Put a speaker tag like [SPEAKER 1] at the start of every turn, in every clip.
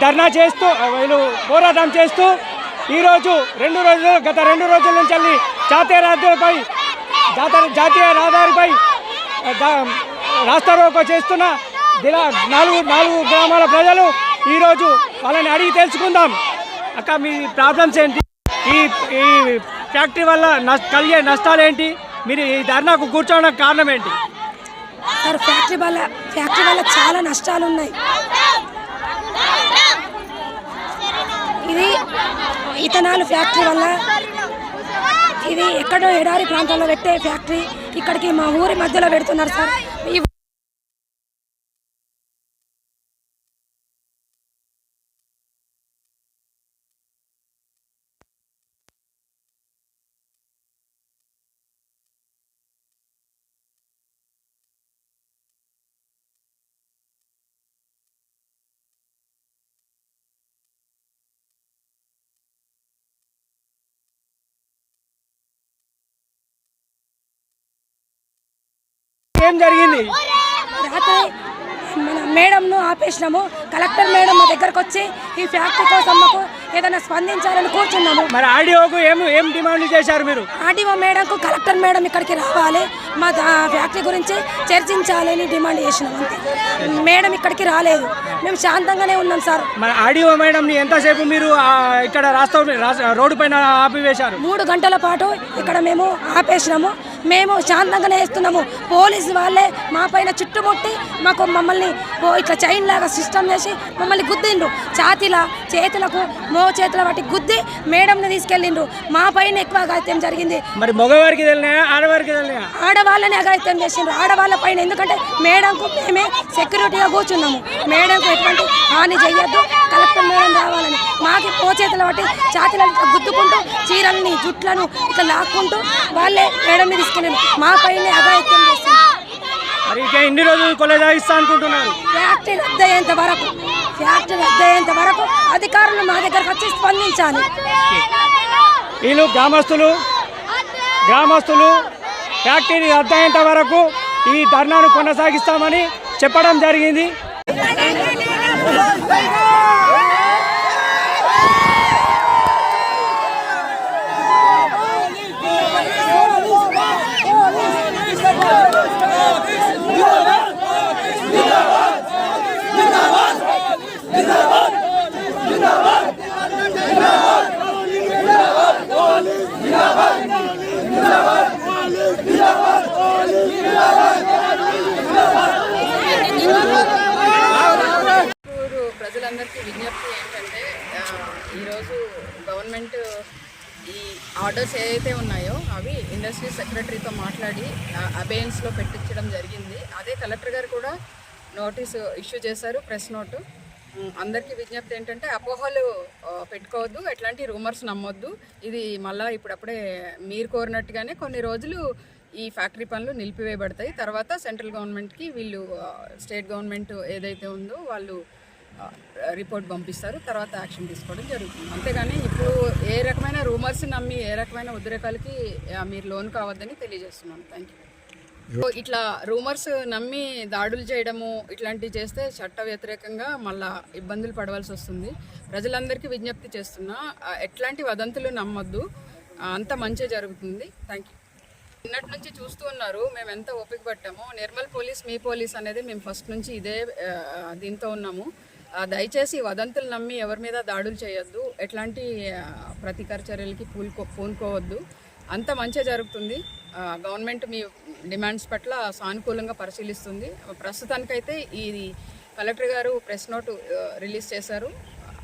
[SPEAKER 1] ధర్నా చేస్తూ వీళ్ళు పోరాటం చేస్తూ ఈరోజు రెండు రోజులు గత రెండు రోజుల నుంచి వెళ్ళి జాతీయ రహదారిపై జాతీయ జాతీయ రహదారిపై ద- రాస్తా రోకో చేస్తున్న దిలా నాలుగు నాలుగు గ్రామాల ప్రజలు ఈరోజు వాళ్ళని అడిగి తెలుసుకుందాం. అక్క మీ ప్రాబ్లమ్స్ ఏంటి? ఈ ఈ ఫ్యాక్టరీ వల్ల నష్ట కలిగే నష్టాలు ఏంటి? మీరు ఈ ధర్నాకు కూర్చోవడానికి కారణం ఏంటి?
[SPEAKER 2] సార్ ఫ్యాక్టరీ వల్ల ఫ్యాక్టరీ వల్ల చాలా నష్టాలు ఉన్నాయి ఇది ఇథనాల్ ఫ్యాక్టరీ వల్ల ఇది ఎక్కడో ఎడారి ప్రాంతంలో పెట్టే ఫ్యాక్టరీ. ఇక్కడికి మా ఊరి మధ్యలో పెడుతున్నారు సార్.
[SPEAKER 1] ఏం జరిగింది?
[SPEAKER 2] రాత్రి మన మేడంను ఆపేసినాము. కలెక్టర్ మేడం మా దగ్గరకు వచ్చి ఈ ఫ్యాక్టరీ కోసం మాకు ఏదైనా స్పందించాలని కూర్చున్నాము.
[SPEAKER 1] మరి ఆడియోకు ఏం ఏం డిమాండ్ చేశారు మీరు?
[SPEAKER 2] ఆర్డీఓ మేడంకు కలెక్టర్ మేడం ఇక్కడికి రావాలి. మా ఫ్యాక్టరీ గురించి చర్చించాలి అని డిమాండ్ చేసినాం అంతే. మేడం ఇక్కడికి రాలేదు. మేము శాంతంగానే ఉన్నాం సార్.
[SPEAKER 1] మరి ఆడియో మేడంని ఎంతసేపు మీరు ఇక్కడ రాస్తా రోడ్డు పైన ఆపివేశారు?
[SPEAKER 2] మూడు గంటల పాటు ఇక్కడ మేము ఆపేసినాము. మేము శాంతంగానే వేస్తున్నాము. పోలీసు వాళ్ళే మా పైన చుట్టుముట్టి మాకు మమ్మల్ని ఇట్లా చైన్ లాగా సిస్టమ్ చేసి మమ్మల్ని గుద్దిండ్రు. ఛాతీల చేతులకు మో చేతుల బట్టి గుద్ది మేడంని తీసుకెళ్ళిండ్రు. మా పైన ఎక్కువ అఘాయిత్యం జరిగింది.
[SPEAKER 1] మరి మగవారికి ఆడవారికి
[SPEAKER 2] ఆడవాళ్ళని అఘాయిత్యం చేసిండ్రు. ఆడవాళ్ళ పైన ఎందుకంటే మేడంకు మేమే సెక్యూరిటీగా కూర్చున్నాము. మేడంకు ఎటువంటి హాని చెయ్యొద్దు. కలెక్టర్ మేడం రావాలని మాకి పోచేతుల బట్టి ఛాతీలను ఇట్లా గుద్దుకుంటూ చీరల్ని జుట్లను ఇట్లా లాక్కుంటూ వాళ్ళే మేడంని తీసుకెళ్ళారు. మా పైన అఘాయిత్యం
[SPEAKER 1] మరి ఇక ఎన్ని రోజులు కొనసాగిస్తా అనుకుంటున్నారు?
[SPEAKER 2] ఫ్యాక్టరీ రద్దయ్యేంత వరకు ఫ్యాక్టరీ రద్దయ్యేంత వరకు అధికారులు మా దగ్గరకు వచ్చి స్పందించాలి.
[SPEAKER 1] వీళ్ళు గ్రామస్తులు గ్రామస్తులు ఫ్యాక్టరీ రద్దయ్యేంత వరకు ఈ ధర్నాను కొనసాగిస్తామని చెప్పడం జరిగింది
[SPEAKER 3] ఊరు ప్రజలందరికీ విజ్ఞప్తి ఏంటంటే ఆ, ఈరోజు గవర్నమెంట్ ఈ ఆర్డర్స్ ఏవైతే ఉన్నాయో అవి ఇండస్ట్రీ సెక్రటరీతో మాట్లాడి అబేయన్స్లో పెట్టించడం జరిగింది. అదే కలెక్టర్ గారు కూడా నోటీసు ఇష్యూ చేశారు ప్రెస్ నోటు. అందరికీ విజ్ఞప్తి ఏంటంటే అపోహలు పెట్టుకోవద్దు ఎట్లాంటి రూమర్స్ నమ్మొద్దు. ఇది మళ్ళీ ఇప్పుడప్పుడే మీరు కోరినట్టుగానే కొన్ని రోజులు ఈ ఫ్యాక్టరీ పనులు నిలిపివేయబడతాయి. తర్వాత సెంట్రల్ గవర్నమెంట్కి వీళ్ళు స్టేట్ గవర్నమెంట్ ఏదైతే ఉందో వాళ్ళు రిపోర్ట్ పంపిస్తారు తర్వాత యాక్షన్ తీసుకోవడం జరుగుతుంది. అంతేగాని ఇప్పుడు ఏ రకమైన రూమర్స్ నమ్మి ఏ రకమైన ఉద్రేకాలకి మీరు లోన్ కావద్దని తెలియజేస్తున్నాను థ్యాంక్ యూ సో ఇట్లా రూమర్స్ నమ్మి దాడులు చేయడము ఇట్లాంటివి చేస్తే చట్ట వ్యతిరేకంగా మళ్ళా ఇబ్బందులు పడవలసి వస్తుంది. ప్రజలందరికీ విజ్ఞప్తి చేస్తున్నా ఎట్లాంటి వదంతులు నమ్మొద్దు. అంత మంచి జరుగుతుంది. థ్యాంక్ యూ నిన్నటి నుంచి చూస్తూ ఉన్నారు మేము ఎంత ఓపిక పట్టామో. నిర్మల్ పోలీస్ మీ పోలీస్ అనేది మేము ఫస్ట్ నుంచి ఇదే దీంతో ఉన్నాము. దయచేసి వదంతులు నమ్మి ఎవరి మీద దాడులు చేయొద్దు. ఎట్లాంటి ఆ, ప్రతీకార చర్యలకి పూలుకో పూనుకోవద్దు. అంత మంచిగా జరుగుతుంది. గవర్నమెంట్ మీ డిమాండ్స్ పట్ల సానుకూలంగా పరిశీలిస్తుంది. ప్రస్తుతానికైతే ఇది కలెక్టర్ గారు ప్రెస్ నోట్ రిలీజ్ చేశారు.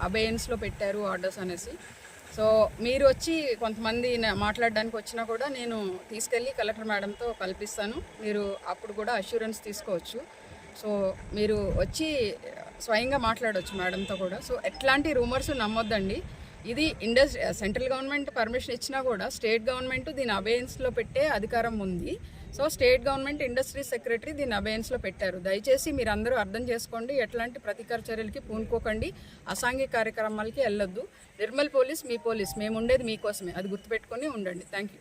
[SPEAKER 3] అబేయన్స్లో పెట్టారు ఆర్డర్స్ అనేసి. సో మీరు వచ్చి కొంతమంది మాట్లాడడానికి వచ్చినా కూడా నేను తీసుకెళ్ళి కలెక్టర్ మేడంతో కల్పిస్తాను. మీరు అప్పుడు కూడా అష్యూరెన్స్ తీసుకోవచ్చు. సో మీరు వచ్చి స్వయంగా మాట్లాడవచ్చు మేడంతో కూడా. సో ఎట్లాంటి రూమర్స్ నమ్మొద్దండి. ఇది ఇండస్ సెంట్రల్ గవర్నమెంట్ పర్మిషన్ ఇచ్చినా కూడా స్టేట్ గవర్నమెంట్ దీని అబేయన్స్లో పెట్టే అధికారం ఉంది. So state government industry secretary దీని అబేయన్స్లో పెట్టారు. దయచేసి మీరు అందరూ అర్థం చేసుకోండి ఎట్లాంటి ప్రతీకార చర్యలకి పూనుకోకండి అసాంఘిక కార్యక్రమాలకి వెళ్ళొద్దు. నిర్మల్ పోలీస్ మీ పోలీస్ మేము ఉండేది మీకోసమే. అది గుర్తుపెట్టుకొని ఉండండి. Thank you